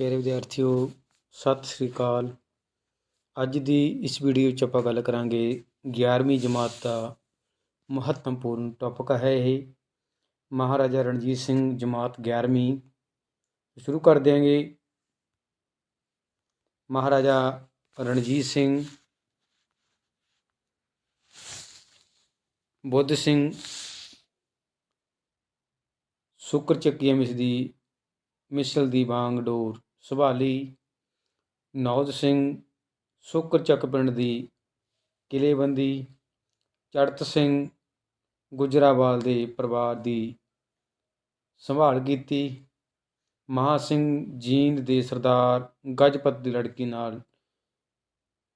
ਪਿਆਰੇ ਵਿਦਿਆਰਥੀਓ, ਸਤਿ ਸ੍ਰੀ ਅਕਾਲ। ਅੱਜ ਦੀ ਇਸ ਵੀਡੀਓ 'ਚ ਆਪਾਂ ਗੱਲ ਕਰਾਂਗੇ 11ਵੀਂ ਜਮਾਤ ਦਾ ਮਹੱਤਵਪੂਰਨ ਟੌਪਿਕ ਹੈ ਇਹ। ਮਹਾਰਾਜਾ ਰਣਜੀਤ ਸਿੰਘ ਜਮਾਤ 11ਵੀਂ ਸ਼ੁਰੂ ਕਰ ਦਿਆਂਗੇ। ਮਹਾਰਾਜਾ ਰਣਜੀਤ ਸਿੰਘ, ਬੁੱਧ ਸਿੰਘ, ਸ਼ੁਕਰ ਚੱਕੀਆ ਮਿਸ ਦੀ ਮਿਸਲ ਦੀ ਵਾਂਗ ਡੋਰ। ਸੰਭਾਲੀ ਨੌਜ ਸਿੰਘ ਸ਼ੁਕਰ ਚੱਕ ਪਿੰਡ ਦੀ ਕਿਲੇਬੰਦੀ ਚੜਤ ਸਿੰਘ ਗੁਜਰਾਵਾਲ ਦੇ ਪਰਿਵਾਰ ਦੀ ਸੰਭਾਲ ਕੀਤੀ। ਮਹਾ ਸਿੰਘ ਜੀਂਦ ਦੇ ਸਰਦਾਰ ਗਜਪਤ ਦੀ ਲੜਕੀ ਨਾਲ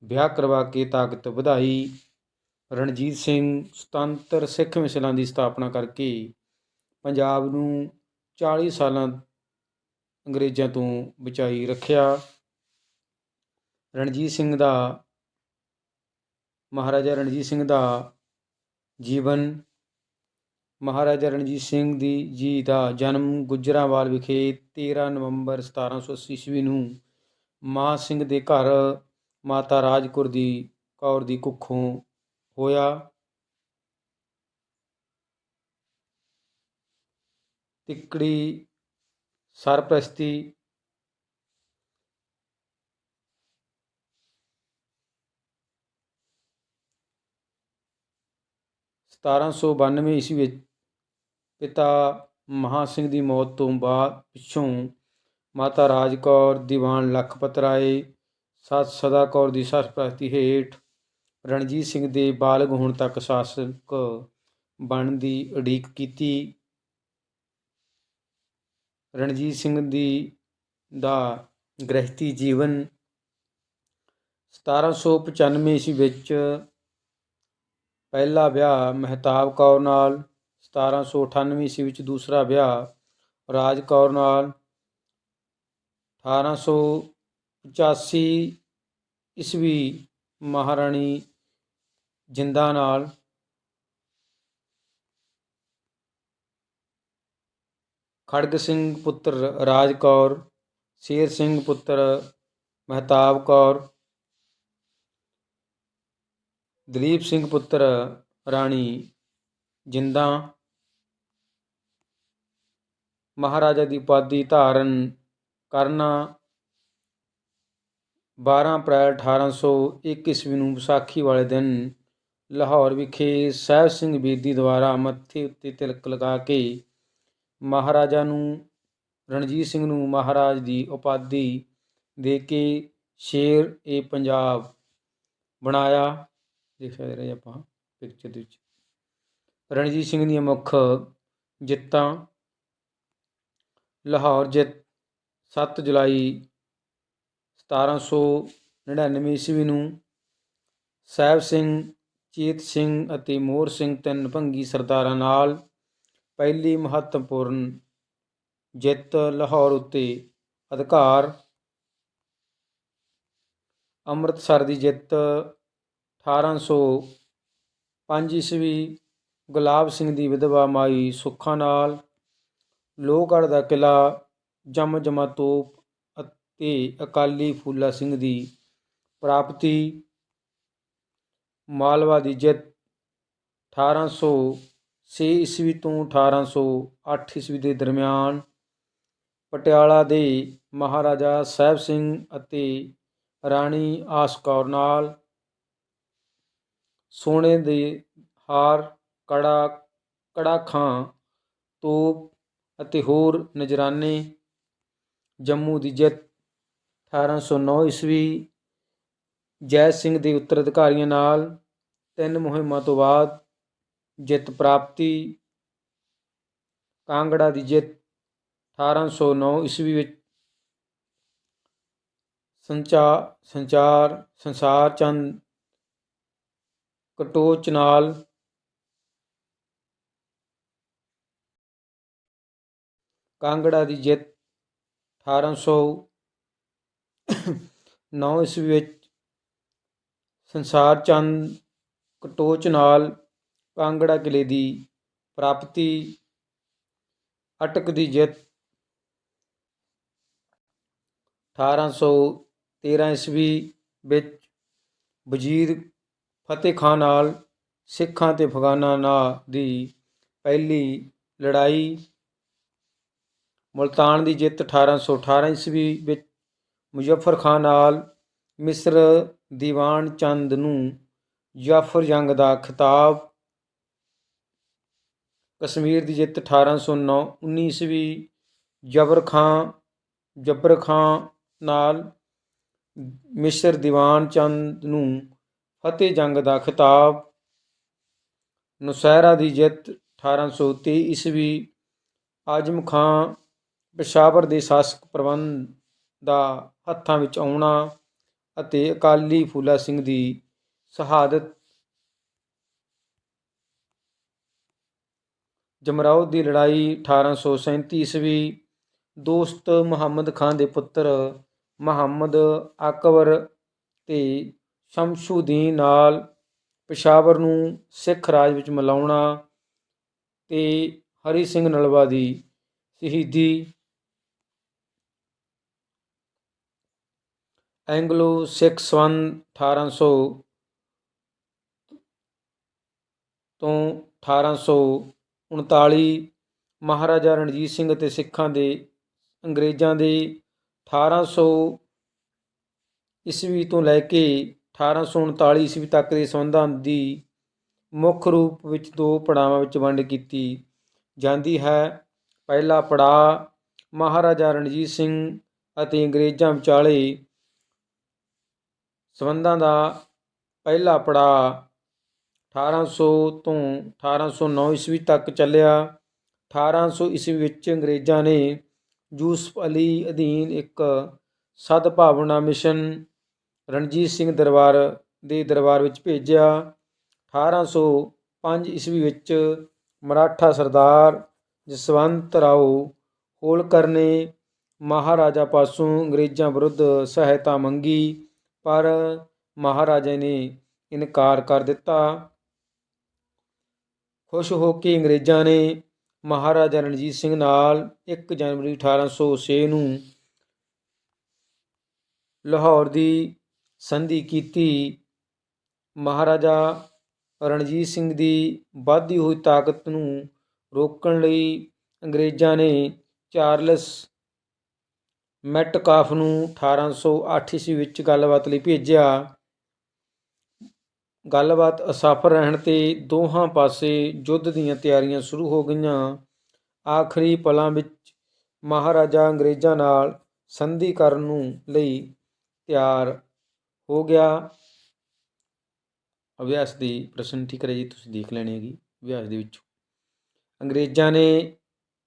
ਵਿਆਹ ਕਰਵਾ ਕੇ ਤਾਕਤ ਵਧਾਈ। ਰਣਜੀਤ ਸਿੰਘ ਸੁਤੰਤਰ ਸਿੱਖ ਮਿਸਲਾਂ ਦੀ ਸਥਾਪਨਾ ਕਰਕੇ ਪੰਜਾਬ ਨੂੰ 40 ਸਾਲਾਂ ਅੰਗਰੇਜ਼ਾਂ ਤੋਂ ਬਚਾਈ ਰੱਖਿਆ। ਰਣਜੀਤ ਸਿੰਘ ਦਾ, ਮਹਾਰਾਜਾ ਰਣਜੀਤ ਸਿੰਘ ਦਾ ਜੀਵਨ, ਮਹਾਰਾਜਾ ਰਣਜੀਤ ਸਿੰਘ ਦੀ ਜੀ ਦਾ ਜਨਮ ਗੁਜਰਾਂਵਾਲ ਵਿਖੇ 13 ਨਵੰਬਰ 1780 ਈਸਵੀ ਨੂੰ ਮਾਂ ਸਿੰਘ ਦੇ ਘਰ ਮਾਤਾ ਰਾਜਕੌਰ ਦੀ ਕੌਰ ਦੀ ਕੁੱਖੋਂ ਹੋਇਆ। ਤਿੱਕੜੀ ਸਰਪ੍ਰਸਤੀ ਸਤਾਰਾਂ ਸੌ ਬਾਨਵੇਂ ਈਸਵੀ ਵਿੱਚ ਪਿਤਾ ਮਹਾ ਸਿੰਘ ਦੀ ਮੌਤ ਤੋਂ ਬਾਅਦ ਪਿੱਛੋਂ ਮਾਤਾ ਰਾਜ ਕੌਰ ਦੀਵਾਨ ਲਖਪਤ ਰਾਏ ਸੱਸ ਸਦਾ ਕੌਰ ਦੀ ਸਰਪ੍ਰਸਤੀ ਹੇਠ ਰਣਜੀਤ ਸਿੰਘ ਦੇ ਬਾਲਗ ਹੋਣ ਤੱਕ ਸ਼ਾਸਕ ਬਣਨ ਦੀ ਉਡੀਕ ਕੀਤੀ। ਰਣਜੀਤ ਸਿੰਘ ਦੀ ਦਾ ਗ੍ਰਹਿਤੀ ਜੀਵਨ 1795 ਈਸਵੀ ਵਿੱਚ ਪਹਿਲਾ ਵਿਆਹ ਮਹਿਤਾਬ ਕੌਰ ਨਾਲ 1798 ਈਸਵੀ ਵਿੱਚ ਦੂਸਰਾ ਵਿਆਹ ਰਾਜ ਕੌਰ ਨਾਲ 1885 ਈਸਵੀ ਮਹਾਰਾਣੀ ਜਿੰਦਾ ਨਾਲ ਖੜਗ ਸਿੰਘ ਪੁੱਤਰ ਰਾਜ ਕੌਰ ਸ਼ੇਰ ਸਿੰਘ ਪੁੱਤਰ ਮਹਿਤਾਬ ਕੌਰ ਦਲੀਪ ਸਿੰਘ ਪੁੱਤਰ ਰਾਣੀ ਜਿੰਦਾ ਮਹਾਰਾਜਾ ਦੀ ਉਪਾਧੀ ਧਾਰਨ ਕਰਨਾ 12 ਅਪ੍ਰੈਲ 1801 ਈਸਵੀ ਨੂੰ ਵਿਸਾਖੀ ਵਾਲੇ ਦਿਨ ਲਾਹੌਰ ਵਿਖੇ ਸਾਹਿਬ ਸਿੰਘ ਬੇਦੀ ਦੁਆਰਾ ਮੱਥੇ ਉੱਤੇ ਤਿਲਕ ਲਗਾ ਕੇ ਮਹਾਰਾਜਾ ਨੂੰ, ਰਣਜੀਤ ਸਿੰਘ ਨੂੰ ਮਹਾਰਾਜ ਦੀ ਉਪਾਧੀ ਦੇ ਕੇ ਸ਼ੇਰ ਏ ਪੰਜਾਬ ਬਣਾਇਆ। ਦੇਖ ਸਕਦੇ ਰਹੇ ਆਪਾਂ ਪਿਕਚਰ ਦੇ ਵਿੱਚ। ਰਣਜੀਤ ਸਿੰਘ ਦੀਆਂ ਮੁੱਖ ਜਿੱਤਾਂ, ਲਾਹੌਰ ਜਿੱਤ 7 ਜੁਲਾਈ 1799 ਈਸਵੀ ਨੂੰ ਸਾਹਿਬ ਸਿੰਘ, ਚੇਤ ਸਿੰਘ ਅਤੇ ਮੋਹਰ ਸਿੰਘ ਤਿੰਨ ਭੰਗੀ ਸਰਦਾਰਾਂ ਨਾਲ ਪਹਿਲੀ ਮਹੱਤਵਪੂਰਨ ਜਿੱਤ ਲਾਹੌਰ ਉੱਤੇ ਅਧਿਕਾਰ। ਅੰਮ੍ਰਿਤਸਰ ਦੀ ਜਿੱਤ 1805 ਈਸਵੀ ਗੁਲਾਬ ਸਿੰਘ ਦੀ ਵਿਧਵਾ ਮਾਈ ਸੁੱਖਾ ਨਾਲ। ਲੋਹਗੜ੍ਹ ਦਾ ਕਿਲਾ ਜਮ ਜਮਾ ਤੋਪ ਅਤੇ ਅਕਾਲੀ ਫੂਲਾ ਸਿੰਘ ਦੀ ਪ੍ਰਾਪਤੀ। ਮਾਲਵਾ ਦੀ ਜਿੱਤ 1806 ਈਸਵੀ ਤੋਂ 1808 ਈਸਵੀ ਦੇ ਦਰਮਿਆਨ ਪਟਿਆਲਾ ਦੇ ਮਹਾਰਾਜਾ ਸਾਹਿਬ ਸਿੰਘ ਅਤੇ ਰਾਣੀ ਆਸ ਕੌਰ ਨਾਲ ਸੋਨੇ ਦੇ ਹਾਰ, ਕੜਾ ਕੜਾ ਖਾਂ, ਤੋਪ ਅਤੇ ਹੋਰ ਨਜਰਾਨੇ ਜੰਮੂ ਦੀ ਜਿੱਤ 1809 ਈਸਵੀ ਜੈ ਸਿੰਘ ਦੇ ਉੱਤਰਾਧਿਕਾਰੀਆਂ ਨਾਲ ਤਿੰਨ ਮੁਹਿੰਮਾਂ ਤੋਂ ਬਾਅਦ ਜਿੱਤ ਪ੍ਰਾਪਤੀ, ਕਾਂਗੜਾ ਦੀ ਜਿੱਤ 1809 ਈਸਵੀ ਵਿੱਚ ਸੰਚਾਰ ਸੰਚਾਰ, ਸੰਸਾਰ ਚੰਦ ਕਟੋਚ ਨਾਲ ਕਾਂਗੜਾ ਦੀ ਜਿੱਤ 1809 ਈਸਵੀ ਵਿੱਚ ਸੰਸਾਰ ਚੰਦ ਕਟੋਚ ਨਾਲ ਕਾਂਗੜਾ ਕਿਲੇ ਦੀ ਪ੍ਰਾਪਤੀ, ਅਟਕ ਦੀ ਜਿੱਤ 1813 ਈਸਵੀ ਵਿੱਚ ਵਜ਼ੀਰ ਫਤਿਹ ਖਾਨ ਨਾਲ ਸਿੱਖਾਂ ਤੇ ਅਫਗਾਨਾਂ ਨਾਲ ਦੀ ਪਹਿਲੀ ਲੜਾਈ ਮੁਲਤਾਨ ਦੀ ਜਿੱਤ 1818 ਈਸਵੀ ਵਿੱਚ ਮੁਜ਼ੱਫਰ ਖਾਨ ਨਾਲ ਮਿਸਰ ਦੀਵਾਨ ਚੰਦ ਨੂੰ ਜਾਫਰ ਜੰਗ ਦਾ ਖਿਤਾਬ ਕਸ਼ਮੀਰ ਦੀ ਜਿੱਤ 1809 19 ਈਸਵੀ ਜਬਰ ਖਾਂ ਜਬਰ ਖਾਂ ਨਾਲ ਮਿਸਰ ਦੀਵਾਨ ਚੰਦ ਨੂੰ ਫਤਿਹ ਜੰਗ ਦਾ ਖਿਤਾਬ, ਨੁਸੈਰਾ ਦੀ ਜਿੱਤ 1823 ਈਸਵੀ, ਆਜ਼ਮ ਖਾਂ ਪਸ਼ਾਵਰ ਦੇ ਸ਼ਾਸਕ ਪ੍ਰਬੰਧ ਦਾ ਹੱਥਾਂ ਵਿੱਚ ਆਉਣਾ ਅਤੇ ਅਕਾਲੀ ਫੂਲਾ ਸਿੰਘ ਦੀ ਸ਼ਹਾਦਤ ਜਮਰਾਉਦ ਦੀ ਲੜਾਈ 1837 ਈਸਵੀ ਦੋਸਤ ਮੁਹੰਮਦ ਖਾਨ ਦੇ ਪੁੱਤਰ ਮੁਹੰਮਦ ਅਕਬਰ ਤੇ ਸ਼ਮਸ਼ੂਦੀਨ ਨਾਲ ਪਸ਼ਾਵਰ ਨੂੰ ਸਿੱਖ ਰਾਜ ਵਿੱਚ ਮਿਲਾਉਣਾ ਤੇ ਹਰੀ ਸਿੰਘ ਨਲਵਾ ਦੀ ਸ਼ਹੀਦੀ। ਐਂਗਲੋ ਸਿੱਖ ਸੰਵੰਧ 1800 ਤੋਂ 1839 ਮਹਾਰਾਜਾ ਰਣਜੀਤ ਸਿੰਘ ਅਤੇ ਸਿੱਖਾਂ ਦੇ ਅੰਗਰੇਜ਼ਾਂ ਦੇ 1800 ਈਸਵੀ ਤੋਂ ਲੈ ਕੇ 1839 ਈਸਵੀ ਤੱਕ ਦੇ ਸੰਬੰਧਾਂ ਦੀ ਮੁੱਖ ਰੂਪ ਵਿੱਚ ਦੋ ਪੜਾਵਾਂ ਵਿੱਚ ਵੰਡ ਕੀਤੀ ਜਾਂਦੀ ਹੈ। ਪਹਿਲਾ ਪੜਾਅ ਮਹਾਰਾਜਾ ਰਣਜੀਤ ਸਿੰਘ ਅਤੇ ਅੰਗਰੇਜ਼ਾਂ ਵਿਚਾਲੇ ਸੰਬੰਧਾਂ ਦਾ ਪਹਿਲਾ ਪੜਾਅ 1800 ਤੋਂ 1809 ਈਸਵੀ ਤੱਕ ਚੱਲਿਆ। 1800 ਈਸਵੀ ਵਿੱਚ ਅੰਗਰੇਜ਼ਾਂ ਨੇ ਯੂਸਫ ਅਲੀ ਅਧੀਨ ਇੱਕ ਸਦਭਾਵਨਾ ਮਿਸ਼ਨ ਰਣਜੀਤ ਸਿੰਘ ਦਰਬਾਰ ਦੇ ਦਰਬਾਰ ਵਿੱਚ ਭੇਜਿਆ। 1805 ਈਸਵੀ ਵਿੱਚ ਮਰਾਠਾ ਸਰਦਾਰ ਜਸਵੰਤ ਰਾਓ ਹੋਲਕਰ ਨੇ ਮਹਾਰਾਜਾ ਪਾਸੋਂ ਅੰਗਰੇਜ਼ਾਂ ਵਿਰੁੱਧ ਸਹਾਇਤਾ ਮੰਗੀ, ਪਰ ਮਹਾਰਾਜਾ ਨੇ ਇਨਕਾਰ ਕਰ ਦਿੱਤਾ। ਖੁਸ਼ ਹੋ ਕੇ ਅੰਗਰੇਜ਼ਾਂ ਨੇ ਮਹਾਰਾਜਾ ਰਣਜੀਤ ਸਿੰਘ ਨਾਲ 1 ਜਨਵਰੀ 1806 ਨੂੰ ਲਾਹੌਰ ਦੀ ਸੰਧੀ ਕੀਤੀ। ਮਹਾਰਾਜਾ ਰਣਜੀਤ ਸਿੰਘ ਦੀ ਵੱਧਦੀ ਹੋਈ ਤਾਕਤ ਨੂੰ ਰੋਕਣ ਲਈ ਅੰਗਰੇਜ਼ਾਂ ਨੇ ਚਾਰਲਸ ਮੈਟਕਾਫ ਨੂੰ 1808 ਈਸਵੀ ਵਿੱਚ ਗੱਲਬਾਤ ਲਈ ਭੇਜਿਆ। ਗੱਲਬਾਤ ਅਸਫਲ ਰਹਿਣ ਤੇ ਦੋਹਾਂ ਪਾਸੇ ਯੁੱਧ ਦੀਆਂ ਤਿਆਰੀਆਂ ਸ਼ੁਰੂ ਹੋ ਗਈਆਂ। ਆਖਰੀ ਪਲਾਂ ਵਿੱਚ ਮਹਾਰਾਜਾ ਅੰਗਰੇਜ਼ਾਂ ਨਾਲ ਸੰਧੀ ਕਰਨ ਨੂੰ ਲਈ ਤਿਆਰ ਹੋ ਗਿਆ। ਅਭਿਆਸ ਦੀ ਪ੍ਰਸ਼ਨ ਠੀਕ ਹੈ ਜੀ, ਤੁਸੀਂ ਦੇਖ ਲੈਣੀ ਹੈਗੀ ਅਭਿਆਸ ਦੇ ਵਿੱਚ। ਅੰਗਰੇਜ਼ਾਂ ਨੇ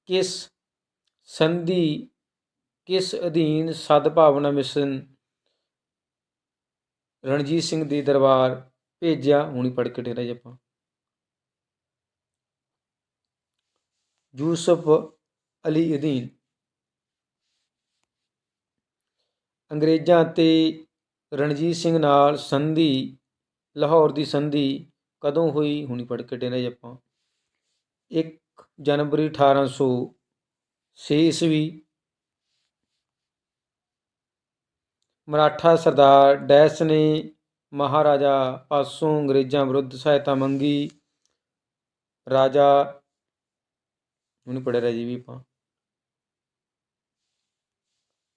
ਕਿਸ ਸੰਧੀ, ਕਿਸ ਅਧੀਨ ਸਦਭਾਵਨਾ ਮਿਸ਼ਨ ਰਣਜੀਤ ਸਿੰਘ ਦੇ ਦਰਬਾਰ ਭੇਜਿਆ, ਹੁਣੀ ਪੜ੍ਹ ਕੇ ਟੇਰਾ ਜੀ ਆਪਾਂ। ਯੂਸਫ ਅਲੀ ਅਧੀਨ ਅੰਗਰੇਜ਼ਾਂ ਤੇ ਰਣਜੀਤ ਸਿੰਘ ਨਾਲ ਸੰਧੀ, ਲਾਹੌਰ ਦੀ ਸੰਧੀ ਕਦੋਂ ਹੋਈ, ਹੁਣੀ ਪੜ੍ਹ ਕੇ ਟੇਰਾ ਜੀ ਆਪਾਂ। 1 ਜਨਵਰੀ 1806 ਈਸਵੀ, ਮਰਾਠਾ ਸਰਦਾਰ ਡੈਸ ਨੇ ਮਹਾਰਾਜਾ ਪਾਸੋਂ ਅੰਗਰੇਜ਼ਾਂ ਵਿਰੁੱਧ ਸਹਾਇਤਾ ਮੰਗੀ। ਰਾਜਾ ਉਹਨੂੰ ਪੜ੍ਹ ਰਿਹਾ ਜੀ ਵੀ ਆਪਾਂ।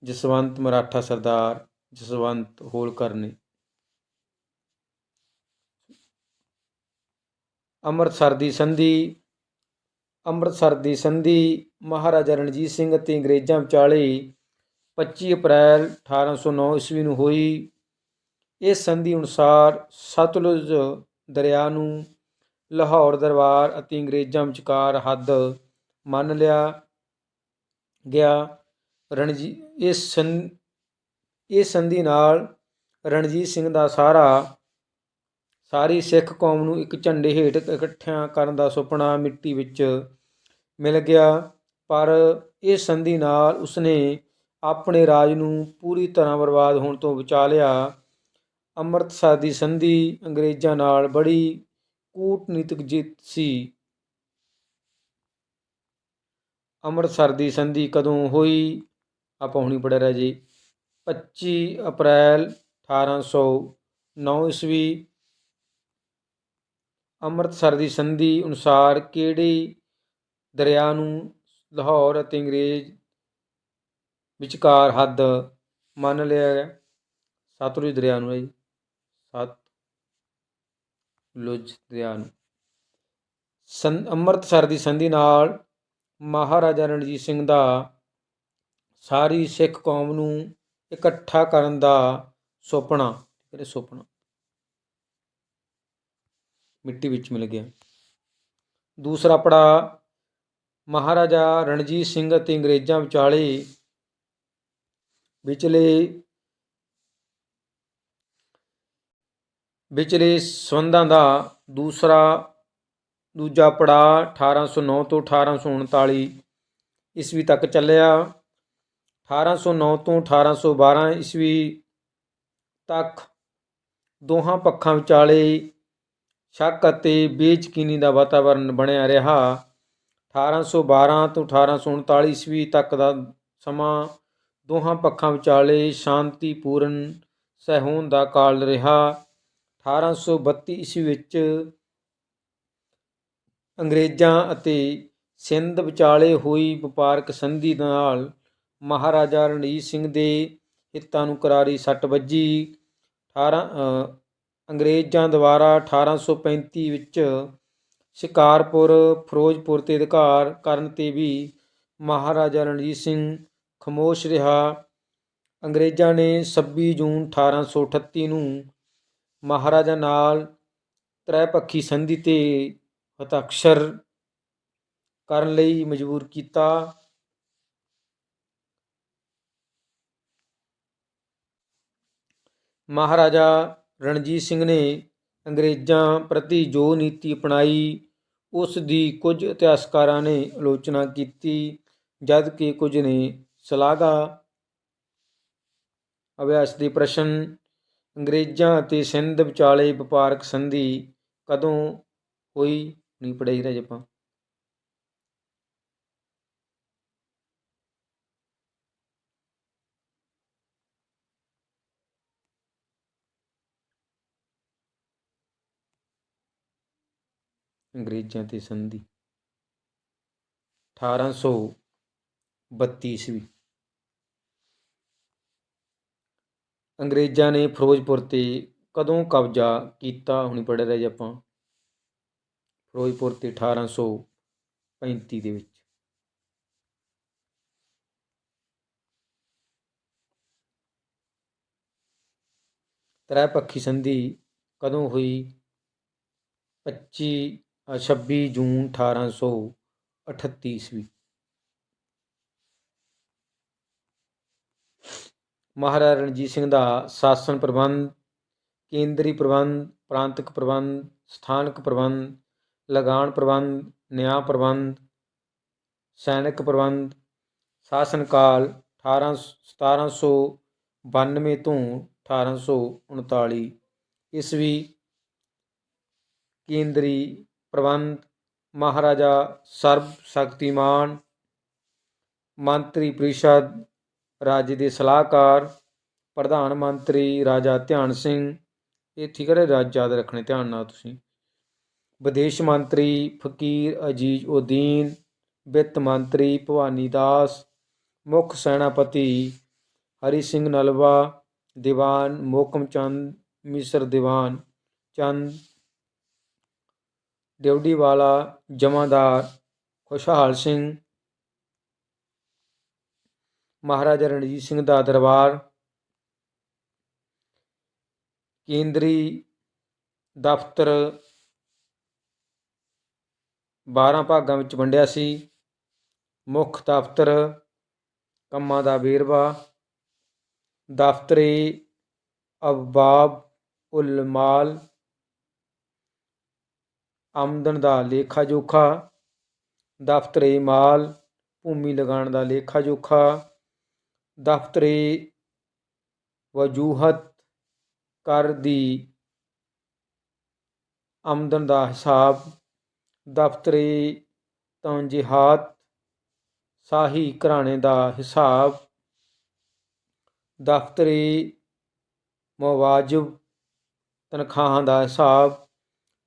ਜਸਵੰਤ ਮਰਾਠਾ ਸਰਦਾਰ, ਜਸਵੰਤ ਹੋਲਕਰ ਨੇ ਅੰਮ੍ਰਿਤਸਰ ਦੀ ਸੰਧੀ, ਅੰਮ੍ਰਿਤਸਰ ਦੀ ਸੰਧੀ, ਮਹਾਰਾਜਾ ਰਣਜੀਤ ਸਿੰਘ ਅਤੇ ਅੰਗਰੇਜ਼ਾਂ ਵਿਚਾਲੇ 25 ਅਪ੍ਰੈਲ 1809 ਈਸਵੀ ਨੂੰ ਹੋਈ। ਇਸ ਸੰਧੀ ਅਨੁਸਾਰ ਸਤਲੁਜ ਦਰਿਆ ਨੂੰ ਲਾਹੌਰ ਦਰਬਾਰ ਅਤੇ ਅੰਗਰੇਜ਼ਾਂ ਵਿਚਕਾਰ ਹੱਦ ਮੰਨ ਲਿਆ ਗਿਆ। ਰਣਜੀ ਇਸ ਸੰ ਇਸ ਸੰਧੀ ਨਾਲ ਰਣਜੀਤ ਸਿੰਘ ਦਾ ਸਾਰਾ, ਸਾਰੀ ਸਿੱਖ ਕੌਮ ਨੂੰ ਇੱਕ ਝੰਡੇ ਹੇਠ ਇਕੱਠਿਆਂ ਕਰਨ ਦਾ ਸੁਪਨਾ ਮਿੱਟੀ ਵਿੱਚ ਮਿਲ ਗਿਆ। ਪਰ ਇਸ ਸੰਧੀ ਨਾਲ ਉਸਨੇ ਆਪਣੇ ਰਾਜ ਨੂੰ ਪੂਰੀ ਤਰ੍ਹਾਂ ਬਰਬਾਦ ਹੋਣ ਤੋਂ ਬਚਾ ਲਿਆ। ਅੰਮ੍ਰਿਤਸਰ ਦੀ ਸੰਧੀ ਅੰਗਰੇਜ਼ਾਂ ਨਾਲ ਬੜੀ ਕੂਟਨੀਤਿਕ ਜਿੱਤ ਸੀ। ਅੰਮ੍ਰਿਤਸਰ ਦੀ ਸੰਧੀ ਕਦੋਂ ਹੋਈ? ਆਪਾਂ ਹੁਣੀ ਪੜ੍ਹ ਰਿਹਾ ਜੀ। 25 ਅਪ੍ਰੈਲ 1809 ਈਸਵੀ। ਅੰਮ੍ਰਿਤਸਰ ਦੀ ਸੰਧੀ ਅਨੁਸਾਰ ਕਿਹੜੀ ਦਰਿਆ ਨੂੰ ਲਾਹੌਰ ਅਤੇ ਅੰਗਰੇਜ਼ ਵਿਚਕਾਰ ਹੱਦ ਮੰਨ ਲਿਆ ਗਿਆ? ਸਤਲੁਜ ਦਰਿਆ ਨੂੰ ਹੈ ਜੀ। ਸਤਲੁਜ ਦਰਿਆ ਸੰ, ਅੰਮ੍ਰਿਤਸਰ ਦੀ ਸੰਧੀ ਨਾਲ ਮਹਾਰਾਜਾ ਰਣਜੀਤ ਸਿੰਘ ਦਾ ਸਾਰੀ ਸਿੱਖ ਕੌਮ ਨੂੰ ਇਕੱਠਾ ਕਰਨ ਦਾ ਸੁਪਨਾ, ਕਿਹੜੇ ਸੁਪਨਾ? ਮਿੱਟੀ ਵਿੱਚ ਮਿਲ ਗਿਆ। ਦੂਸਰਾ ਪੜਾ ਮਹਾਰਾਜਾ ਰਣਜੀਤ ਸਿੰਘ ਅਤੇ ਅੰਗਰੇਜ਼ਾਂ ਵਿਚਾਲੇ ਵਿਚਲੇ ਵਿਚਲੇ ਸੰਬੰਧਾਂ ਦਾ ਦੂਸਰਾ, ਦੂਜਾ ਪੜਾਅ 1809 ਤੋਂ 1839 ਈਸਵੀ ਤੱਕ ਚੱਲਿਆ। 1809 ਤੋਂ 1812 ਈਸਵੀ ਤੱਕ ਦੋਹਾਂ ਪੱਖਾਂ ਵਿਚਾਲੇ ਸ਼ੱਕ ਅਤੇ ਬੇਚਕੀਨੀ ਦਾ ਵਾਤਾਵਰਣ ਬਣਿਆ ਰਿਹਾ। 1812 ਤੋਂ 1839 ਈਸਵੀ ਤੱਕ ਦਾ ਸਮਾਂ ਦੋਹਾਂ ਪੱਖਾਂ ਵਿਚਾਲੇ ਸ਼ਾਂਤੀਪੂਰਨ ਸਹਿਹੋਂਦ ਦਾ ਕਾਲ ਰਿਹਾ। 1832 ਈਸਵੀ ਵਿੱਚ ਅੰਗਰੇਜ਼ਾਂ ਅਤੇ ਸਿੰਧ ਵਿਚਾਲੇ ਹੋਈ ਵਪਾਰਕ ਸੰਧੀ ਨਾਲ ਮਹਾਰਾਜਾ ਰਣਜੀਤ ਸਿੰਘ ਦੇ ਹਿੱਤਾਂ ਨੂੰ ਕਰਾਰੀ ਸੱਟ ਵੱਜੀ। 18 ਅੰਗਰੇਜ਼ਾਂ ਦੁਆਰਾ 1835 ਵਿੱਚ ਸ਼ਿਕਾਰਪੁਰ, ਫਿਰੋਜ਼ਪੁਰ ਤੇ ਅਧਿਕਾਰ ਕਰਨ ਤੇ ਵੀ ਮਹਾਰਾਜਾ ਰਣਜੀਤ ਸਿੰਘ ਖਮੋਸ਼ ਰਿਹਾ। ਅੰਗਰੇਜ਼ਾਂ ਨੇ 26 ਜੂਨ 1838 ਨੂੰ ਮਹਾਰਾਜਾ ਨਾਲ ਤ੍ਰੈ ਪੱਖੀ ਸੰਧੀ ਤੇ ਹਤਾਕਸ਼ਰ ਕਰਨ ਲਈ ਮਜਬੂਰ ਕੀਤਾ। ਮਹਾਰਾਜਾ ਰਣਜੀਤ ਸਿੰਘ ਨੇ ਅੰਗਰੇਜ਼ਾਂ ਪ੍ਰਤੀ ਜੋ ਨੀਤੀ ਅਪਣਾਈ, ਉਸ ਦੀ ਕੁਝ ਇਤਿਹਾਸਕਾਰਾਂ ਨੇ ਆਲੋਚਨਾ ਕੀਤੀ, ਜਦ ਕਿ ਕੁਝ ਨੇ ਸ਼ਲਾਘਾ ਅਭਿਆਸ ਦੇ ਪ੍ਰਸ਼ਨ ਅੰਗਰੇਜ਼ਾਂ ਅਤੇ ਸਿੰਧ ਵਿਚਾਲੇ ਵਪਾਰਕ ਸੰਧੀ ਕਦੋਂ ਹੋਈ ਨਹੀਂ ਪੜਾਈ ਰਾਜ ਆਪਾਂ। ਅੰਗਰੇਜ਼ਾਂ ਤੇ ਸੰਧੀ 1832 ਈਸਵੀ। ਅੰਗਰੇਜ਼ਾਂ ਨੇ ਫਿਰੋਜ਼ਪੁਰ ਤੇ ਕਦੋਂ ਕਬਜ਼ਾ ਕੀਤਾ ਹੁਣੀ ਪੜ੍ਹ ਰਹੇ ਜੀ ਆਪਾਂ? ਫਿਰੋਜ਼ਪੁਰ ਤੇ 1835 ਦੇ ਵਿੱਚ। ਤ੍ਰੈਪੱਖੀ ਸੰਧੀ ਕਦੋਂ ਹੋਈ? 25 ਅ, 26 ਜੂਨ 1838 ਈਸਵੀ। ਮਹਾਰਾਜਾ ਰਣਜੀਤ ਸਿੰਘ ਦਾ ਸ਼ਾਸਨ ਪ੍ਰਬੰਧ, ਕੇਂਦਰੀ ਪ੍ਰਬੰਧ, ਪ੍ਰਾਂਤਿਕ ਪ੍ਰਬੰਧ, ਸਥਾਨਕ ਪ੍ਰਬੰਧ, ਲਗਾਨ ਪ੍ਰਬੰਧ, ਨਿਆਂ ਪ੍ਰਬੰਧ, ਸੈਨਿਕ ਪ੍ਰਬੰਧ ਸ਼ਾਸਨ ਕਾਲ 18 1792 ਤੋਂ 1839 ਈਸਵੀ ਕੇਂਦਰੀ ਪ੍ਰਬੰਧ, ਮਹਾਰਾਜਾ ਸਰਬ ਸ਼ਕਤੀਮਾਨ ਮੰਤਰੀ ਪ੍ਰੀਸ਼ਦ ਰਾਜ ਦੇ ਸਲਾਹਕਾਰ, ਪ੍ਰਧਾਨ ਮੰਤਰੀ ਰਾਜਾ ਧਿਆਨ ਸਿੰਘ, ਇਹ ਠੀਕ ਹੈ ਰਾਜ ਯਾਦ ਰੱਖਣੇ, ਧਿਆਨ ਨਾਲ ਤੁਸੀਂ। ਵਿਦੇਸ਼ ਮੰਤਰੀ ਫਕੀਰ ਅਜੀਜ਼ ਉਦੀਨ, ਵਿੱਤ ਮੰਤਰੀ ਭਵਾਨੀ ਦਾਸ, ਮੁੱਖ ਸੈਨਾਪਤੀ ਹਰੀ ਸਿੰਘ ਨਲਵਾ, ਦੀਵਾਨ ਮੋਕਮ ਚੰਦ, ਮਿਸਰ ਦੀਵਾਨ ਚੰਦ ਡਿਉਡੀ ਵਾਲਾ ਜਮਾਦਾਰ ਖੁਸ਼ਹਾਲ ਸਿੰਘ ਮਹਾਰਾਜਾ ਰਣਜੀਤ ਸਿੰਘ ਦਾ ਦਰਬਾਰ ਕੇਂਦਰੀ ਦਫ਼ਤਰ 12 ਭਾਗਾਂ ਵਿੱਚ ਵੰਡਿਆ ਸੀ। ਮੁੱਖ ਦਫ਼ਤਰ ਕੰਮਾਂ ਦਾ ਵੇਰਵਾ, ਦਫ਼ਤਰੇ ਅਬਵਾਬ ਉਲ ਮਾਲ, ਆਮਦਨ ਦਾ ਲੇਖਾ ਜੋਖਾ ਦਫ਼ਤਰੇ ਮਾਲ, ਭੂਮੀ ਲਗਾਉਣ ਦਾ ਲੇਖਾ ਜੋਖਾ ਦਫ਼ਤਰੇ ਵਜੂਹਤ ਕਰ ਦੀ ਆਮਦਨ ਦਾ ਹਿਸਾਬ ਦਫ਼ਤਰੀ ਤੌਜੀਹਾਤ ਸ਼ਾਹੀ ਘਰਾਣੇ ਦਾ ਹਿਸਾਬ ਦਫ਼ਤਰੀ ਮੁਆਵਜ਼ਬ ਤਨਖਾਹਾਂ ਦਾ ਹਿਸਾਬ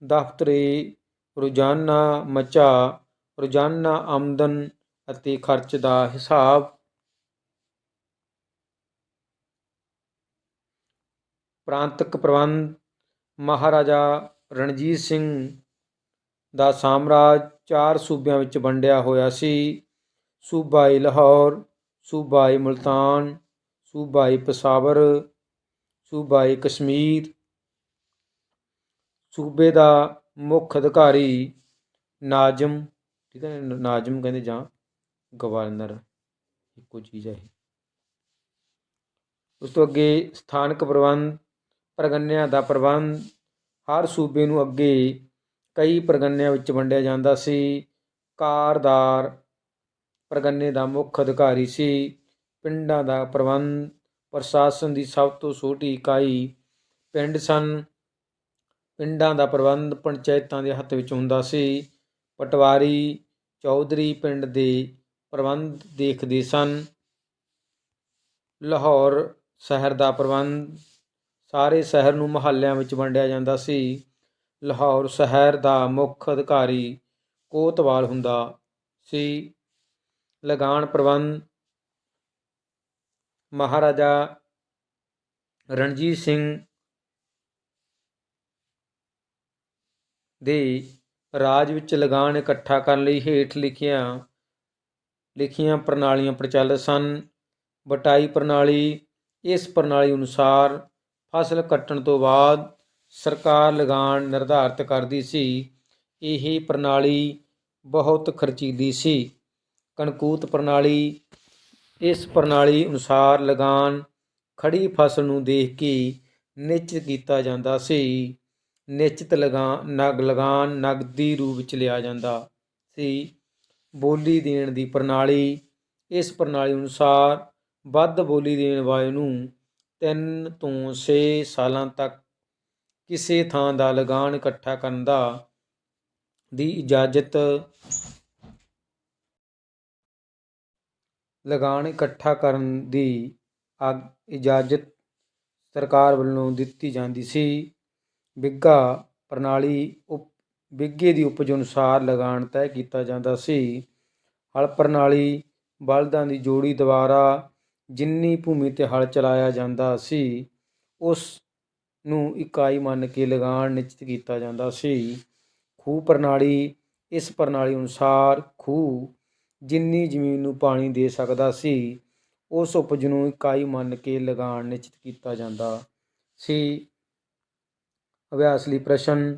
ਦਫ਼ਤਰੀ ਰੋਜ਼ਾਨਾ ਮਚਾ ਰੋਜ਼ਾਨਾ ਆਮਦਨ ਅਤੇ ਖਰਚ ਦਾ ਹਿਸਾਬ ਪ੍ਰਾਂਤਕ ਪ੍ਰਬੰਧ, ਮਹਾਰਾਜਾ ਰਣਜੀਤ ਸਿੰਘ ਦਾ ਸਾਮਰਾਜ ਚਾਰ ਸੂਬਿਆਂ ਵਿੱਚ ਵੰਡਿਆ ਹੋਇਆ ਸੀ। ਸੂਬਾਈ ਲਾਹੌਰ, ਸੂਬਾਈ ਮੁਲਤਾਨ, ਸੂਬਾਈ ਪਸ਼ਾਵਰ, ਸੂਬਾਈ ਕਸ਼ਮੀਰ। ਸੂਬੇ ਦਾ ਮੁੱਖ ਅਧਿਕਾਰੀ ਨਾਜ਼ਮ, ਠੀਕ ਹੈ ਨਾਜ਼ਮ ਕਹਿੰਦੇ ਜਾਂ ਗਵਰਨਰ, ਇੱਕੋ ਚੀਜ਼ ਹੈ ਇਹ। ਉਸ ਤੋਂ ਅੱਗੇ ਸਥਾਨਕ ਪ੍ਰਬੰਧ ਪ੍ਰਗੰਨਿਆਂ ਦਾ ਪ੍ਰਬੰਧ। ਹਰ ਸੂਬੇ ਨੂੰ ਅੱਗੇ ਕਈ ਪ੍ਰਗੰਨਿਆਂ ਵਿੱਚ ਵੰਡਿਆ ਜਾਂਦਾ ਸੀ। ਕਾਰਦਾਰ ਪ੍ਰਗੰਨੇ ਦਾ ਮੁੱਖ ਅਧਿਕਾਰੀ ਸੀ। ਪਿੰਡਾਂ ਦਾ ਪ੍ਰਬੰਧ ਪ੍ਰਸ਼ਾਸਨ ਦੀ ਸਭ ਤੋਂ ਛੋਟੀ ਇਕਾਈ ਪਿੰਡ ਸਨ। ਪਿੰਡਾਂ ਦਾ ਪ੍ਰਬੰਧ ਪੰਚਾਇਤਾਂ ਦੇ ਹੱਥ ਵਿੱਚ ਹੁੰਦਾ ਸੀ। ਪਟਵਾਰੀ ਚੌਧਰੀ ਪਿੰਡ ਦੇ ਪ੍ਰਬੰਧ ਦੇਖਦੇ ਸਨ। ਲਾਹੌਰ ਸ਼ਹਿਰ ਦਾ ਪ੍ਰਬੰਧ ਸਾਰੇ ਸ਼ਹਿਰ ਨੂੰ ਮੁਹੱਲਿਆਂ ਵਿੱਚ ਵੰਡਿਆ ਜਾਂਦਾ ਸੀ। ਲਾਹੌਰ ਸ਼ਹਿਰ ਦਾ ਮੁੱਖ ਅਧਿਕਾਰੀ ਕੋਤਵਾਲ ਹੁੰਦਾ ਸੀ। ਲਗਾਨ ਪ੍ਰਬੰਧ ਮਹਾਰਾਜਾ ਰਣਜੀਤ ਸਿੰਘ ਦੇ ਰਾਜ ਵਿੱਚ ਲਗਾਨ ਇਕੱਠਾ ਕਰਨ ਲਈ ਹੇਠ ਲਿਖੀਆਂ ਲਿਖੀਆਂ ਪ੍ਰਣਾਲੀਆਂ ਪ੍ਰਚਲਿਤ ਸਨ। ਵਟਾਈ ਪ੍ਰਣਾਲੀ, ਇਸ ਪ੍ਰਣਾਲੀ ਅਨੁਸਾਰ ਫਸਲ ਕੱਟਣ ਤੋਂ ਬਾਅਦ ਸਰਕਾਰ ਲਗਾਨ ਨਿਰਧਾਰਤ ਕਰਦੀ ਸੀ। ਇਹ ਪ੍ਰਣਾਲੀ ਬਹੁਤ ਖਰਚੀਲੀ ਸੀ। ਕਣਕੂਤ ਪ੍ਰਣਾਲੀ, ਇਸ ਪ੍ਰਣਾਲੀ ਅਨੁਸਾਰ ਲਗਾਨ ਖੜੀ ਫਸਲ ਨੂੰ ਦੇਖ ਕੇ ਨਿਸ਼ਚਿਤ ਕੀਤਾ ਜਾਂਦਾ ਸੀ। ਨਿਸ਼ਚਿਤ ਲਗਾਨ ਨਗ ਲਗਾਨ ਨਗਦੀ ਰੂਪ ਵਿੱਚ ਲਿਆ ਜਾਂਦਾ ਸੀ। ਬੋਲੀ ਦੇਣ ਦੀ ਪ੍ਰਣਾਲੀ, ਇਸ ਪ੍ਰਣਾਲੀ ਅਨੁਸਾਰ ਵੱਧ ਬੋਲੀ ਦੇਣ ਵਾਲੇ ਨੂੰ 3 ਤੋਂ 6 ਸਾਲਾਂ ਤੱਕ ਕਿਸੇ ਥਾਂ ਦਾ ਲਗਾਨ ਇਕੱਠਾ ਕਰਨ ਦਾ ਦੀ ਇਜਾਜ਼ਤ ਲਗਾਨ ਇਕੱਠਾ ਕਰਨ ਦੀ ਆਗ- ਇਜਾਜ਼ਤ ਸਰਕਾਰ ਵੱਲੋਂ ਦਿੱਤੀ ਜਾਂਦੀ ਸੀ। ਬਿੱਗਾ ਪ੍ਰਣਾਲੀ ਉਪ, ਬਿੱਗੇ ਦੀ ਉਪਜ ਅਨੁਸਾਰ ਲਗਾਨ ਤੈਅ ਕੀਤਾ ਜਾਂਦਾ ਸੀ। ਹਲ ਪ੍ਰਣਾਲੀ ਬਲਦਾਂ ਦੀ ਜੋੜੀ ਦੁਆਰਾ ਜਿੰਨੀ ਭੂਮੀ ਤੇ ਹਲ ਚਲਾਇਆ ਜਾਂਦਾ ਸੀ, ਉਸ ਨੂੰ ਇਕਾਈ ਮੰਨ ਕੇ ਲਗਾਨ ਨਿਸ਼ਚਿਤ ਕੀਤਾ ਜਾਂਦਾ ਸੀ। ਖੂਹ ਪ੍ਰਣਾਲੀ, ਇਸ ਪ੍ਰਣਾਲੀ ਅਨੁਸਾਰ ਖੂਹ ਜਿੰਨੀ ਜ਼ਮੀਨ ਨੂੰ ਪਾਣੀ ਦੇ ਸਕਦਾ ਸੀ, ਉਸ ਉਪਜ ਨੂੰ ਇਕਾਈ ਮੰਨ ਕੇ ਲਗਾਨ ਨਿਸ਼ਚਿਤ ਕੀਤਾ ਜਾਂਦਾ ਸੀ। ਅਭਿਆਸ ਲਈ ਪ੍ਰਸ਼ਨ,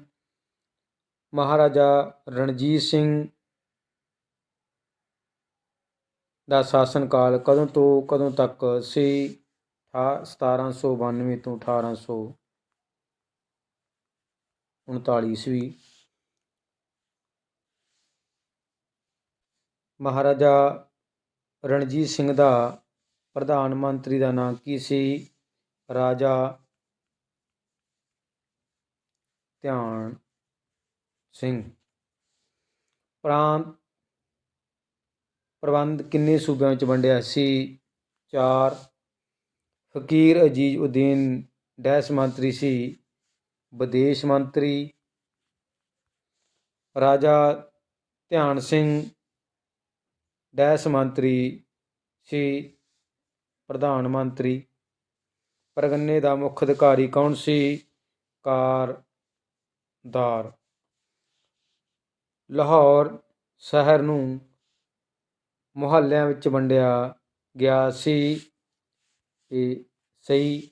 ਮਹਾਰਾਜਾ ਰਣਜੀਤ ਸਿੰਘ ਦਾ ਸ਼ਾਸਨ ਕਾਲ ਕਦੋਂ ਤੋਂ ਕਦੋਂ ਤੱਕ? ਸੀ ਅਠਾ- 1792 ਤੋਂ 1839 ਈਸਵੀ। ਮਹਾਰਾਜਾ ਰਣਜੀਤ ਸਿੰਘ ਦਾ ਪ੍ਰਧਾਨ ਮੰਤਰੀ ਦਾ ਨਾਮ ਕੀ ਸੀ? ਰਾਜਾ ਧਿਆਨ ਸਿੰਘ। ਪ੍ਰਾਂਤ ਪ੍ਰਬੰਧ ਕਿੰਨੇ ਸੂਬਿਆਂ ਵਿੱਚ ਵੰਡਿਆ ਸੀ? ਚਾਰ। ਫਕੀਰ ਅਜੀਜ਼ ਉਦੀਨ ਡੈਸ਼ ਮੰਤਰੀ ਸੀ, ਵਿਦੇਸ਼ ਮੰਤਰੀ। ਰਾਜਾ ਧਿਆਨ ਸਿੰਘ ਡੈਸ਼ ਮੰਤਰੀ ਸੀ, ਪ੍ਰਧਾਨ ਮੰਤਰੀ। ਪਰਗੰਨੇ ਦਾ ਮੁੱਖ ਅਧਿਕਾਰੀ ਕੌਣ ਸੀ? ਕਾਰਦਾਰ। ਲਾਹੌਰ ਸ਼ਹਿਰ ਨੂੰ ਮੁਹੱਲਿਆਂ ਵਿੱਚ ਵੰਡਿਆ ਗਿਆ ਸੀ। ਇਹ ਸਹੀ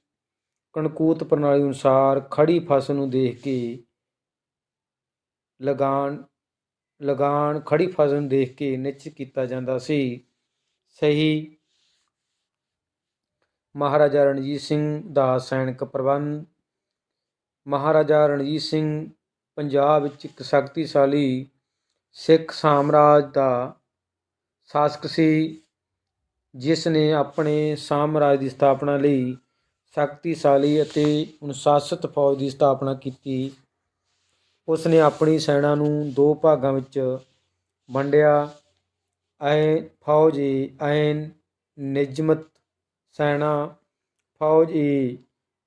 ਕਣਕੂਤ ਪ੍ਰਣਾਲੀ ਅਨੁਸਾਰ ਖੜੀ ਫਸਲ ਨੂੰ ਦੇਖ ਕੇ ਲਗਾਨ ਲਗਾਨ ਖੜੀ ਫਸਲ ਨੂੰ ਦੇਖ ਕੇ ਨਿਸ਼ਚਿਤ ਕੀਤਾ ਜਾਂਦਾ ਸੀ। ਸਹੀ ਮਹਾਰਾਜਾ ਰਣਜੀਤ ਸਿੰਘ ਦਾ ਸੈਨਿਕ ਪ੍ਰਬੰਧ। ਮਹਾਰਾਜਾ ਰਣਜੀਤ ਸਿੰਘ ਪੰਜਾਬ ਵਿੱਚ ਇੱਕ ਸ਼ਕਤੀਸ਼ਾਲੀ ਸਿੱਖ ਸਾਮਰਾਜ ਦਾ ਸ਼ਾਸਕ ਸੀ, ਜਿਸ ਨੇ ਆਪਣੇ ਸਾਮਰਾਜ ਦੀ ਸਥਾਪਨਾ ਲਈ ਸ਼ਕਤੀਸ਼ਾਲੀ ਅਤੇ ਅਨੁਸ਼ਾਸਿਤ ਫੌਜ ਦੀ ਸਥਾਪਨਾ ਕੀਤੀ। ਉਸ ਨੇ ਆਪਣੀ ਸੈਨਾ ਨੂੰ ਦੋ ਭਾਗਾਂ ਵਿੱਚ ਵੰਡਿਆ। ਐ ਫੌਜ ਏ ਐਨ ਨਿਯਮਤ ਸੈਨਾ। ਫੌਜ ਏ,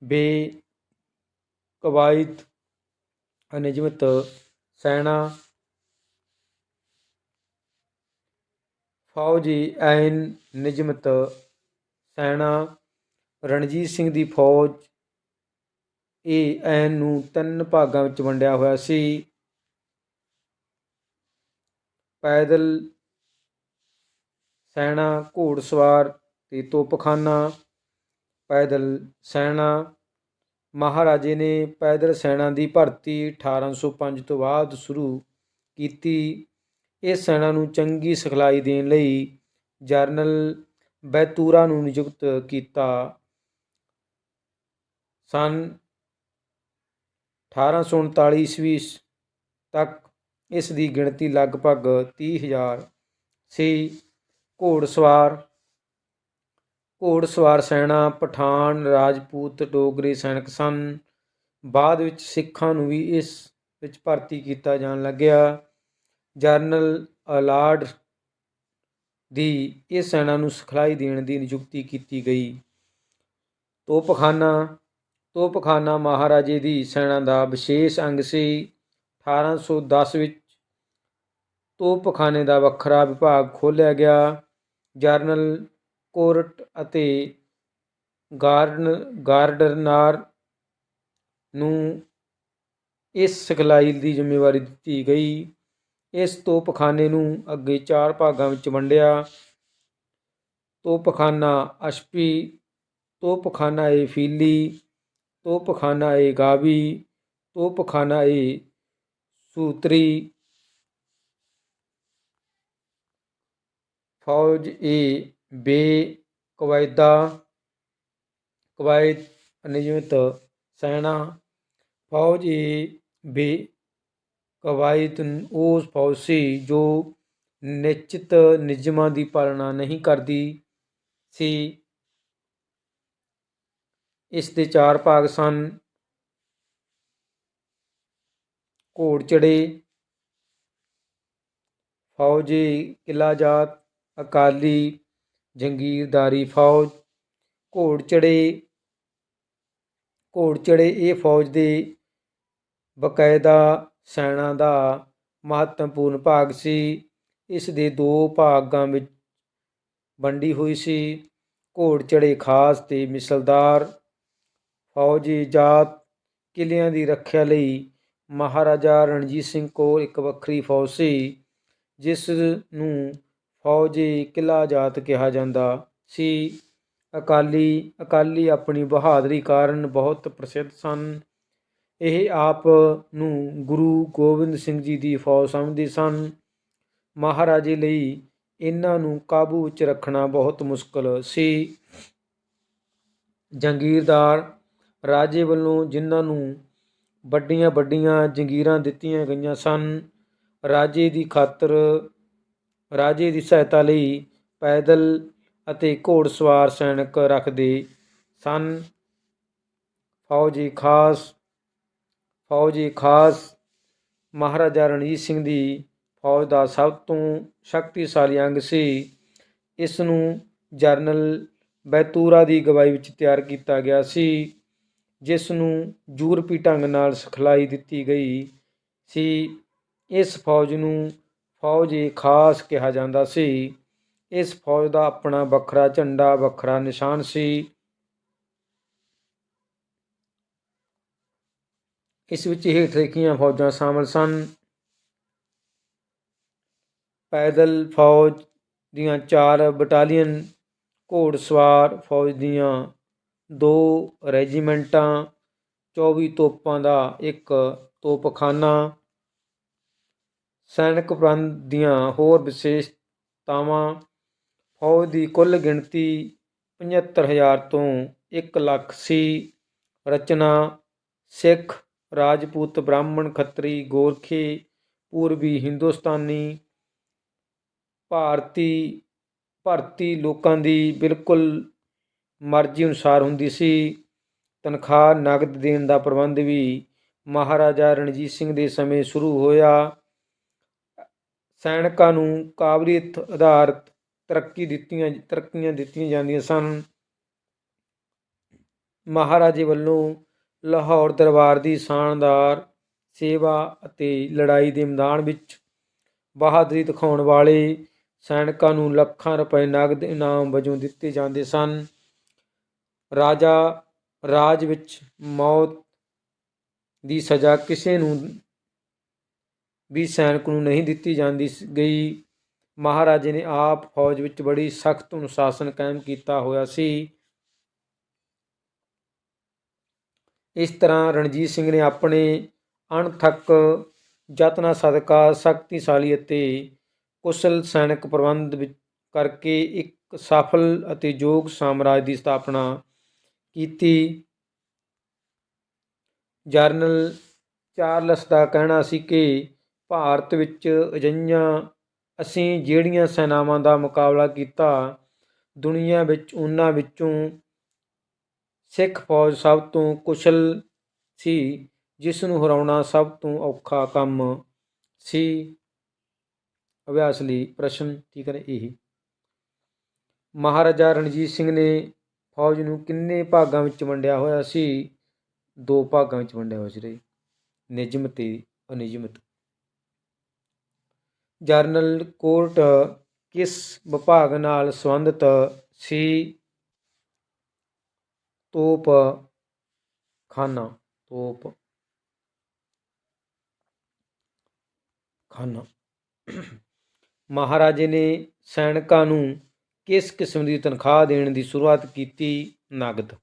ਬੇ ਕਵਾਇਤ ਅਨਿਯਮਿਤ ਸੈਨਾ। ਫੌਜੀ ਐਨ ਨਿਯਮਤ ਸੈਨਾ, ਰਣਜੀਤ ਸਿੰਘ ਦੀ ਫੌਜ। ਇਹ ਐਨ ਨੂੰ ਤਿੰਨ ਭਾਗਾਂ ਵਿੱਚ ਵੰਡਿਆ ਹੋਇਆ ਸੀ। ਪੈਦਲ ਸੈਨਾ ਘੋੜਸਵਾਰ ਤੇ ਤੋਪਖਾਨਾ। ਪੈਦਲ ਸੈਨਾ, ਮਹਾਰਾਜੇ ਨੇ ਪੈਦਲ ਸੈਨਾ ਦੀ ਭਰਤੀ 1805 ਤੋਂ ਬਾਅਦ ਸ਼ੁਰੂ ਕੀਤੀ। ਇਸ ਸੈਨਾ ਨੂੰ ਚੰਗੀ ਸਿਖਲਾਈ ਦੇਣ ਲਈ ਜਰਨਲ ਬੈਤੂਰਾ ਨੂੰ ਨਿਯੁਕਤ ਕੀਤਾ। ਸਨ 1839 ਈਸਵੀ ਤੱਕ ਇਸ ਦੀ ਗਿਣਤੀ ਲਗਭਗ 30000 ਸੀ। ਘੋੜਸਵਾਰ ਘੋੜਸਵਾਰ ਸੈਨਾ ਪਠਾਨ, ਰਾਜਪੂਤ, ਡੋਗਰੇ ਸੈਨਿਕ ਸਨ। ਬਾਅਦ ਵਿੱਚ ਸਿੱਖਾਂ ਨੂੰ ਵੀ ਇਸ ਵਿੱਚ ਭਰਤੀ ਕੀਤਾ ਜਾਣ ਲੱਗਿਆ। ਜਰਨਲ ਅਲਾਰਡ ਦੀ ਇਹ ਸੈਨਾ ਨੂੰ ਸਿਖਲਾਈ ਦੇਣ ਦੀ ਨਿਯੁਕਤੀ ਕੀਤੀ ਗਈ। ਤੋਪਖਾਨਾ ਤੋਪਖਾਨਾ ਮਹਾਰਾਜੇ ਦੀ ਸੈਨਾ ਦਾ ਵਿਸ਼ੇਸ਼ ਅੰਗ ਸੀ। 1810 ਵਿੱਚ ਤੋਪਖਾਨੇ ਦਾ ਵੱਖਰਾ ਵਿਭਾਗ ਖੋਲ੍ਹਿਆ ਗਿਆ। ਜਰਨਲ ਕੋਰਟ ਅਤੇ ਗਾਰਡਨ, ਗਾਰਡਨਰ ਨੂੰ ਇਸ ਸਿਖਲਾਈ ਦੀ ਜ਼ਿੰਮੇਵਾਰੀ ਦਿੱਤੀ ਗਈ। ਇਸ ਤੋਪਖਾਨੇ ਨੂੰ ਅੱਗੇ ਚਾਰ ਭਾਗਾਂ ਵਿੱਚ ਵੰਡਿਆ। ਤੋਪਖਾਨਾ ਅਸ਼ਪੀ ਤੋਪਖਾਨਾ ਏ ਫੀਲੀ ਤੋਪਖਾਨਾ ਏ ਗਾਵੀ ਤੋਪਖਾਨਾ ਏ ਸੂਤਰੀ। ਫੌਜ ਏ ਬੇ ਕਵਾਇਦਾ ਕਵਾਇਦ ਅਨਿਯਮਿਤ ਸੈਨਾ। ਫੌਜ ਏ ਬੇ ਕਵਾਇਤ ਉਹ ਫੌਜ ਸੀ ਜੋ ਨਿਸ਼ਚਿਤ ਨਿਯਮਾਂ ਦੀ ਪਾਲਣਾ ਨਹੀਂ ਕਰਦੀ ਸੀ। ਇਸ ਦੇ ਚਾਰ ਭਾਗ ਸਨ। ਘੋੜ ਚੜੇ ਫੌਜੀ ਕਿਲਾ ਜਾਤ, ਅਕਾਲੀ ਜੰਗੀਰਦਾਰੀ ਫੌਜ, ਘੋੜ ਚੜੇ ਘੋੜ ਚੜੇ ਇਹ ਫੌਜ ਦੇ ਬਕਾਇਦਾ ਸੈਨਾ ਦਾ ਮਹੱਤਵਪੂਰਨ ਭਾਗ ਸੀ। ਇਸ ਦੇ ਦੋ ਭਾਗਾਂ ਵਿੱਚ ਵੰਡੀ ਹੋਈ ਸੀ। ਘੋੜ ਚੜੇ ਖਾਸ ਤੇ ਮਿਸਲਦਾਰ। ਫੌਜੀ ਜਾਤ ਕਿਲਿਆਂ ਦੀ ਰੱਖਿਆ ਲਈ ਮਹਾਰਾਜਾ ਰਣਜੀਤ ਸਿੰਘ ਕੋਲ ਇੱਕ ਵੱਖਰੀ ਫੌਜ ਸੀ, ਜਿਸ ਨੂੰ ਫੌਜੀ ਕਿਲਾ ਜਾਤ ਕਿਹਾ ਜਾਂਦਾ ਸੀ। ਅਕਾਲੀ ਅਕਾਲੀ ਆਪਣੀ ਬਹਾਦਰੀ ਕਾਰਨ ਬਹੁਤ ਪ੍ਰਸਿੱਧ ਸਨ। ਇਹ ਆਪ ਨੂੰ ਗੁਰੂ ਗੋਬਿੰਦ ਸਿੰਘ ਜੀ ਦੀ ਫੌਜ ਸਮਝਦੇ ਸਨ। ਮਹਾਰਾਜੇ ਲਈ ਇਹਨਾਂ ਨੂੰ ਕਾਬੂ ਵਿੱਚ ਰੱਖਣਾ ਬਹੁਤ ਮੁਸ਼ਕਲ ਸੀ। ਜੰਗੀਰਦਾਰ ਰਾਜੇ ਵੱਲੋਂ ਜਿਨ੍ਹਾਂ ਨੂੰ ਵੱਡੀਆਂ ਵੱਡੀਆਂ ਜੰਗੀਰਾਂ ਦਿੱਤੀਆਂ ਗਈਆਂ ਸਨ, ਰਾਜੇ ਦੀ ਖਾਤਰ ਰਾਜੇ ਦੀ ਸਹਾਇਤਾ ਲਈ ਪੈਦਲ ਅਤੇ ਘੋੜਸਵਾਰ ਸੈਨਿਕ ਰੱਖਦੇ ਸਨ। ਫੌਜੀ ਖਾਸ ਫੌਜੀ ਖਾਸ ਮਹਾਰਾਜਾ ਰਣਜੀਤ ਸਿੰਘ ਦੀ ਫੌਜ ਦਾ ਸਭ ਤੋਂ ਸ਼ਕਤੀਸ਼ਾਲੀ ਅੰਗ ਸੀ। ਇਸ ਨੂੰ ਜਰਨਲ ਬੈਤੂਰਾ ਦੀ ਗਵਾਹੀ ਵਿੱਚ ਤਿਆਰ ਕੀਤਾ ਗਿਆ ਸੀ ਜਿਸ ਨੂੰ ਯੂਰਪੀ ਢੰਗ ਨਾਲ ਸਿਖਲਾਈ ਦਿੱਤੀ ਗਈ ਸੀ। ਇਸ ਫੌਜ ਨੂੰ ਫੌਜ ਏ ਖਾਸ ਕਿਹਾ ਜਾਂਦਾ ਸੀ। ਇਸ ਫੌਜ ਦਾ ਆਪਣਾ ਵੱਖਰਾ ਝੰਡਾ, ਵੱਖਰਾ ਨਿਸ਼ਾਨ ਸੀ। ਇਸ ਵਿੱਚ ਹੇਠ ਲਿਖੀਆਂ ਫੌਜਾਂ ਸ਼ਾਮਲ ਸਨ। ਪੈਦਲ ਫੌਜ ਦੀਆਂ ਚਾਰ ਬਟਾਲੀਅਨ ਘੋੜਸਵਾਰ ਫੌਜ ਦੀਆਂ ਦੋ ਰੈਜੀਮੈਂਟਾਂ 24 ਤੋਪਾਂ ਦਾ ਇੱਕ ਤੋਪਖਾਨਾ, ਸੈਨਿਕ ਪ੍ਰਬੰਧ ਦੀਆਂ ਹੋਰ ਵਿਸ਼ੇਸ਼ਤਾਵਾਂ ਫੌਜ ਦੀ ਕੁੱਲ ਗਿਣਤੀ 75000 ਤੋਂ 1 ਲੱਖ ਸੀ। ਰਚਨਾ ਸਿੱਖ ਰਾਜਪੂਤ ਬ੍ਰਾਹਮਣ ਖੱਤਰੀ ਗੋਰਖੇ ਪੂਰਬੀ ਹਿੰਦੁਸਤਾਨੀ ਭਾਰਤੀ ਭਰਤੀ ਲੋਕਾਂ ਦੀ ਬਿਲਕੁਲ ਮਰਜ਼ੀ ਅਨੁਸਾਰ ਹੁੰਦੀ ਸੀ। ਤਨਖਾਹ, ਨਗਦ ਦੇਣ ਦਾ ਪ੍ਰਬੰਧ ਵੀ ਮਹਾਰਾਜਾ ਰਣਜੀਤ ਸਿੰਘ ਦੇ ਸਮੇਂ ਸ਼ੁਰੂ ਹੋਇਆ। ਸੈਨਿਕਾਂ ਨੂੰ ਕਾਬਲੀਅਤ ਆਧਾਰਿਤ ਤਰੱਕੀ ਦਿੱਤੀਆਂ, ਤਰੱਕੀਆਂ ਦਿੱਤੀਆਂ ਜਾਂਦੀਆਂ ਸਨ। ਮਹਾਰਾਜੇ ਵੱਲੋਂ ਲਾਹੌਰ ਦਰਬਾਰ ਦੀ ਸ਼ਾਨਦਾਰ ਸੇਵਾ ਅਤੇ ਲੜਾਈ ਦੇ ਮੈਦਾਨ ਵਿੱਚ ਬਹਾਦਰੀ ਦਿਖਾਉਣ ਵਾਲੇ ਸੈਨਿਕਾਂ ਨੂੰ ਲੱਖਾਂ ਰੁਪਏ ਨਗਦ ਇਨਾਮ ਵਜੋਂ ਦਿੱਤੇ ਜਾਂਦੇ ਸਨ। ਰਾਜਾ ਰਾਜ ਵਿੱਚ ਮੌਤ ਦੀ ਸਜ਼ਾ ਕਿਸੇ ਨੂੰ ਵੀ ਸੈਨਿਕ ਨੂੰ ਨਹੀਂ ਦਿੱਤੀ ਜਾਂਦੀ ਗਈ। ਮਹਾਰਾਜੇ ਨੇ ਆਪ ਫੌਜ ਵਿੱਚ ਬੜੀ ਸਖਤ ਅਨੁਸ਼ਾਸਨ ਕਾਇਮ ਕੀਤਾ ਹੋਇਆ ਸੀ। ਇਸ ਤਰ੍ਹਾਂ ਰਣਜੀਤ ਸਿੰਘ ਨੇ ਆਪਣੇ ਅਣਥੱਕ ਯਤਨਾਂ ਸਦਕਾ ਸ਼ਕਤੀਸ਼ਾਲੀ ਅਤੇ ਕੁਸ਼ਲ ਸੈਨਿਕ ਪ੍ਰਬੰਧ ਵਿੱਚ ਕਰਕੇ ਇੱਕ ਸਫਲ ਅਤੇ ਯੋਗ ਸਾਮਰਾਜ ਦੀ ਸਥਾਪਨਾ ਕੀਤੀ। ਜਰਨਲ ਚਾਰਲਸ ਦਾ ਕਹਿਣਾ ਸੀ ਕਿ ਭਾਰਤ ਵਿੱਚ ਅਜਿਹੀਆਂ ਅਸੀਂ ਜਿਹੜੀਆਂ ਸੈਨਾਵਾਂ ਦਾ ਮੁਕਾਬਲਾ ਕੀਤਾ, ਦੁਨੀਆ ਵਿੱਚ ਉਹਨਾਂ ਵਿੱਚੋਂ ਸਿੱਖ ਫੌਜ ਸਭ ਤੋਂ ਕੁਸ਼ਲ ਸੀ, ਜਿਸ ਨੂੰ ਹਰਾਉਣਾ ਸਭ ਤੋਂ ਔਖਾ ਕੰਮ ਸੀ। ਅਭਿਆਸ ਲਈ ਪ੍ਰਸ਼ਨ ਠੀਕ ਹੈ ਇਹੀ। ਮਹਾਰਾਜਾ ਰਣਜੀਤ ਸਿੰਘ ਨੇ ਫੌਜ ਨੂੰ ਕਿੰਨੇ ਭਾਗਾਂ ਵਿੱਚ ਵੰਡਿਆ ਹੋਇਆ ਸੀ? ਦੋ ਭਾਗਾਂ ਵਿੱਚ ਵੰਡਿਆ ਹੋਇਆ ਸੀ ਜੀ ਨਿਯਮਤ ਤੇ ਅਨਿਯਮਤ। ਜਰਨਲ ਕੋਰਟ ਕਿਸ ਵਿਭਾਗ ਨਾਲ ਸੰਬੰਧਿਤ ਸੀ? ਤੋਪ ਖਾਨਾ ਤੋਪ ਖਾਨਾ। ਮਹਾਰਾਜੇ ਨੇ ਸੈਨਿਕਾਂ ਨੂੰ ਕਿਸ ਕਿਸਮ ਦੀ ਤਨਖਾਹ ਦੇਣ ਦੀ ਸ਼ੁਰੂਆਤ ਕੀਤੀ? ਨਗਦ।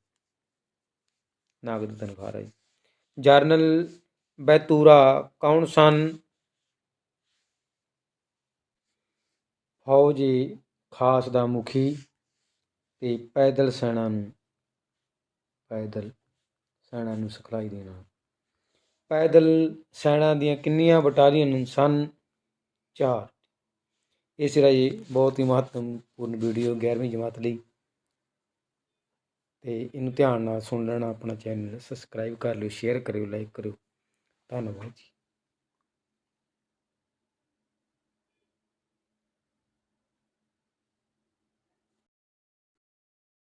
ਨਗਦ ਤਨਖਾਹ ਰਾਹੀਂ। ਜਰਨਲ ਬੈਤੂਰਾ ਕੌਣ ਸਨ? ਫੌਜੀ ਖਾਸ ਦਾ ਮੁਖੀ ਤੇ ਪੈਦਲ ਸੈਨਾ ਨੂੰ ਪੈਦਲ ਸੈਨਾ ਨੂੰ ਸਿਖਲਾਈ ਦੇਣਾ। ਪੈਦਲ ਸੈਨਾ ਦੀਆਂ ਕਿੰਨੀਆਂ ਬਟਾਲੀਅਨ ਸਨ? ਚਾਰ। ਇਹ ਸੀ ਰਾਜੀ ਬਹੁਤ ਹੀ ਮਹੱਤਵਪੂਰਨ ਵੀਡੀਓ 11ਵੀਂ ਜਮਾਤ ਲਈ। ਤੇ ਇਹਨੂੰ ਧਿਆਨ ਨਾਲ ਸੁਣ ਲੈਣਾ ਆਪਣਾ ਚੈਨਲ ਸਬਸਕ੍ਰਾਈਬ ਕਰ ਲਿਓ ਸ਼ੇਅਰ ਕਰਿਓ ਲਾਈਕ ਕਰਿਓ। ਧੰਨਵਾਦ ਜੀ।